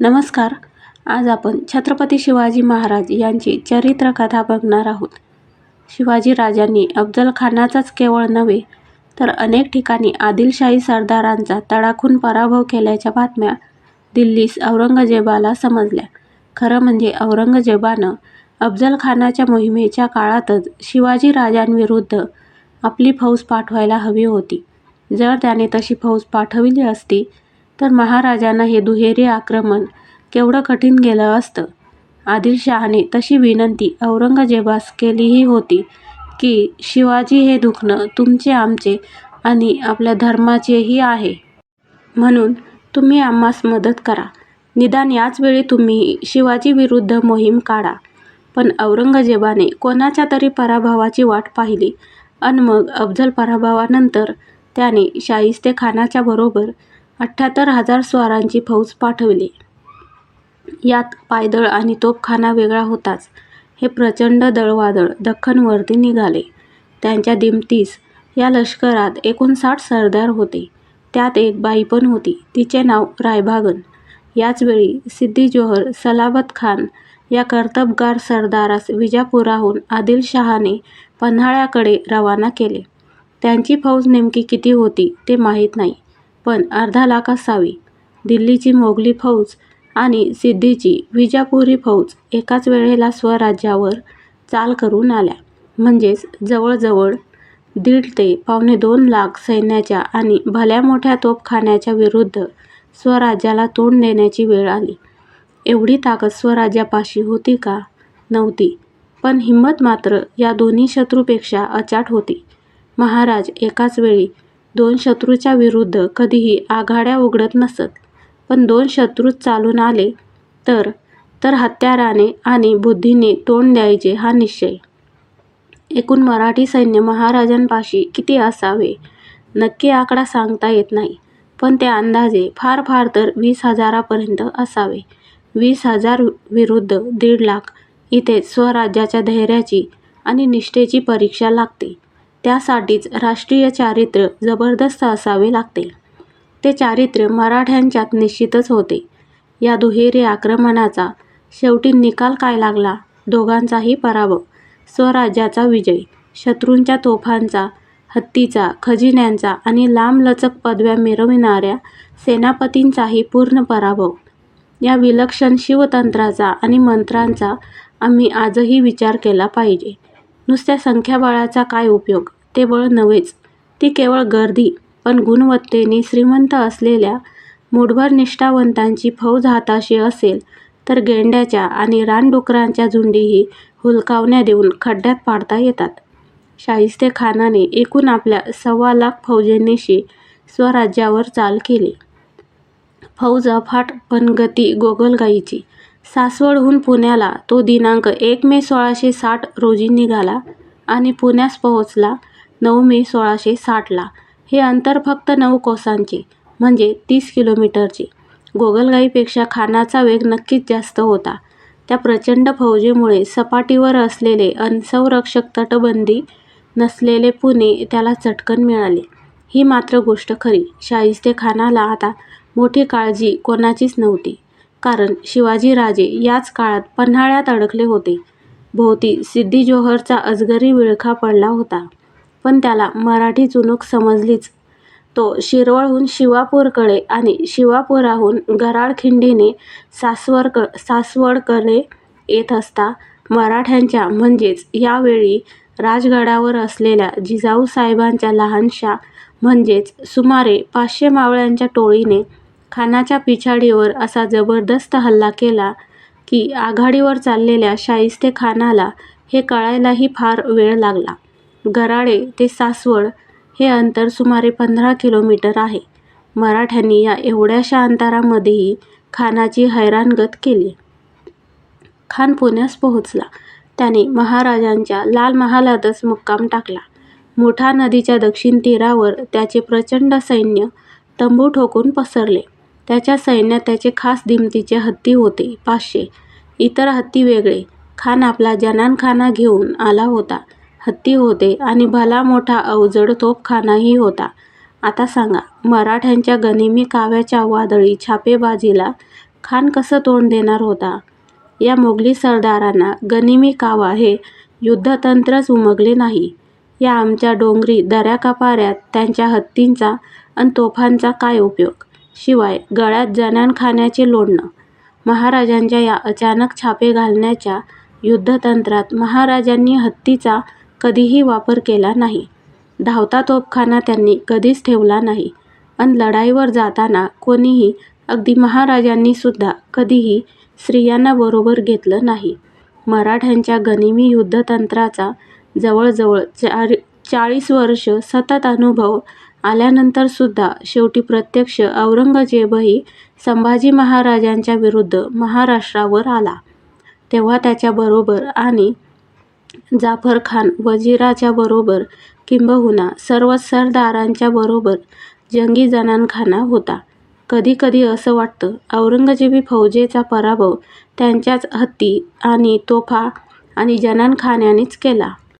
नमस्कार. आज आपण छत्रपती शिवाजी महाराज यांची चरित्रकथा बघणार आहोत. शिवाजी राजांनी अफजल खानाचाच केवळ नव्हे तर अनेक ठिकाणी आदिलशाही सरदारांचा तडाखून पराभव केल्याच्या बातम्या दिल्लीस औरंगजेबाला समजल्या. खरं म्हणजे औरंगजेबानं अफजल खानाच्या मोहिमेच्या काळातच शिवाजी राजांविरुद्ध आपली फौज पाठवायला हवी होती. जर त्याने तशी फौज पाठविली असती तर महाराजांना हे दुहेरी आक्रमण केवढं कठीण गेलं असतं? आदिलशहाने तशी विनंती औरंगजेबास केलीही होती की शिवाजी हे दुखणं तुमचे आमचे आणि आपल्या धर्माचेही आहे. म्हणून तुम्ही आम्हास मदत करा. निदान याच वेळी तुम्ही शिवाजीविरुद्ध मोहीम काढा. पण औरंगजेबाने कोणाच्या तरी पराभवाची वाट पाहिली अन मग अफजल पराभवानंतर त्याने शाहिस्तेखानाच्या बरोबर अठ्ठ्याहत्तर हजार स्वारांची फौज पाठवली यात पायदळ आणि तोफखाना वेगळा होताच. हे प्रचंड दळवादळ दख्खनवरती निघाले. त्यांच्या दिमतीस या लष्करात एकोणसाठ सरदार होते. त्यात एक बाई पण होती. तिचे नाव रायबागन. याचवेळी सिद्दी-जोहर सलाबतखान या कर्तबगार सरदारास विजापुराहून आदिलशहाने पन्हाळ्याकडे रवाना केले. त्यांची फौज नेमकी किती होती ते माहीत नाही, पण अर्धा लाख असावी. दिल्लीची मोगली फौज आणि सिद्धीची विजापुरी फौज एकाच वेळेला स्वराज्यावर चाल करून आल्या. म्हणजेच जवळजवळ दीड ते पावणे दोन लाख सैन्याच्या आणि भल्या मोठ्या तोफखान्याच्या विरुद्ध स्वराज्याला तोंड देण्याची वेळ आली. एवढी ताकद स्वराज्यापाशी होती का? नव्हती. पण हिंमत मात्र या दोन्ही शत्रूपेक्षा अचाट होती. महाराज एकाच वेळी दोन शत्रूच्या विरुद्ध कधीही आघाड्या उघडत नसत. पण दोन शत्रूच चालून आले तर तर हत्याराने आणि बुद्धीने तोंड द्यायचे हा निश्चय. एकूण मराठी सैन्य महाराजांपाशी किती असावे, नक्की आकडा सांगता येत नाही. पण ते अंदाजे फार फार तर वीस हजारापर्यंत असावे. वीस हजार विरुद्ध दीड लाख इथेच स्वराज्याच्या धैर्याची आणि निष्ठेची परीक्षा लागते. त्यासाठीच राष्ट्रीय चारित्र्य जबरदस्त असावे लागते. ते चारित्र्य मराठ्यांच्यात निश्चितच होते. या दुहेरी आक्रमणाचा शेवटी निकाल काय लागला? दोघांचाही पराभव. स्वराज्याचा विजय. शत्रूंच्या तोफांचा, हत्तीचा, खजिन्यांचा आणि लांबलचक पदव्या मिरविणाऱ्या सेनापतींचाही पूर्ण पराभव. या विलक्षण शिवतंत्राचा आणि मंत्रांचा आम्ही आजही विचार केला पाहिजे. नुसत्या संख्याबळाचा काय उपयोग? ते नव्हेच. ती केवळ गर्दी. पण गुणवत्तेने श्रीमंत असलेल्या मूठभर निष्ठावंतांची फौज हाताशी असेल तर गेंड्याच्या आणि रानडुकरांच्या झुंडीही हुलकावण्या देऊन खड्ड्यात पाडता येतात. शाहिस्तेखानाने एकूण आपल्या सव्वा लाख फौजेनिशी स्वराज्यावर चाल केली. फौज अफाट पण गती गोगलगायीची. सासवडहून पुण्याला तो दिनांक एक मे सोळाशे साठ रोजी निघाला आणि पुण्यास पोहोचला नऊ मे सोळाशे साठला हे अंतर फक्त नऊ कोसांचे म्हणजे तीस किलोमीटरचे. गोगलगाईपेक्षा खानाचा वेग नक्कीच जास्त होता. त्या प्रचंड फौजेमुळे सपाटीवर असलेले अनसंरक्षक तटबंदी नसलेले पुणे त्याला चटकन मिळाले. ही मात्र गोष्ट खरी. शाहिस्तेखानाला आता मोठी काळजी कोणाचीच नव्हती. कारण शिवाजीराजे याच काळात पन्हाळ्यात अडकले होते. भोवती सिद्दी-जोहरचा अजगरी विळखा पडला होता. पण त्याला मराठी चुनूक समजलीच. तो शिरवळहून शिवापूरकडे आणि शिवापुराहून गराडखिंडीने सासवडकडे येत असता मराठ्यांच्या म्हणजेच या वेळी राजगडावर असलेल्या जिजाऊसाहेबांच्या लहानशा म्हणजेच सुमारे पाचशे मावळ्यांच्या टोळीने खानाच्या पिछाडीवर असा जबरदस्त हल्ला केला की आघाडीवर चाललेल्या शाहिस्तेखानाला हे कळायलाही फार वेळ लागला. गराडे ते सासवड हे अंतर सुमारे पंधरा किलोमीटर आहे. मराठ्यांनी या एवढ्याशा अंतरामध्येही खानाची हैराणगत केली. खान पुण्यास पोहोचला. त्याने महाराजांच्या लाल महालातच मुक्काम टाकला. मुठा नदीच्या दक्षिण तीरावर त्याचे प्रचंड सैन्य तंबू ठोकून पसरले. त्याच्या सैन्यात त्याचे खास दिमतीचे हत्ती होते पाचशे. इतर हत्ती वेगळे. खान आपला जनानखाना घेऊन आला होता. हत्ती होते आणि भला मोठा अवजड तोफखानाही होता. आता सांगा, मराठ्यांच्या गनिमी काव्याच्या वादळी छापेबाजीला खान कसं तोंड देणार होता? या मोगली सरदारांना गनिमी कावा हे युद्धतंत्रच उमगले नाही. या आमच्या डोंगरी दऱ्याकापाऱ्यात त्यांच्या हत्तींचा आणि तोफांचा काय उपयोग? शिवाय गळ्यात जनानखान्याचे लोडणं महाराजांच्या या अचानक छापे घालण्याच्या युद्धतंत्रात महाराजांनी हत्तीचा कधीही वापर केला नाही. धावता तोफखाना त्यांनी कधीच ठेवला नाही अन लढाईवर जाताना कोणीही, अगदी महाराजांनीसुद्धा कधीही स्त्रियांना बरोबर घेतलं नाही. मराठ्यांच्या गनिमी युद्धतंत्राचा जवळजवळ चार चाळीस वर्ष सतत अनुभव आल्यानंतरसुद्धा शेवटी प्रत्यक्ष औरंगजेबही संभाजी महाराजांच्या विरुद्ध महाराष्ट्रावर आला, तेव्हा त्याच्याबरोबर आणि जाफरखान वजिराच्याबरोबर किंबहुना सर्वच सरदारांच्याबरोबर जंगी जनानखाना होता. कधीकधी असं वाटतं, औरंगजेबी फौजेचा पराभव त्यांच्याच हत्ती आणि तोफा आणि जनानखान्यानेच केला.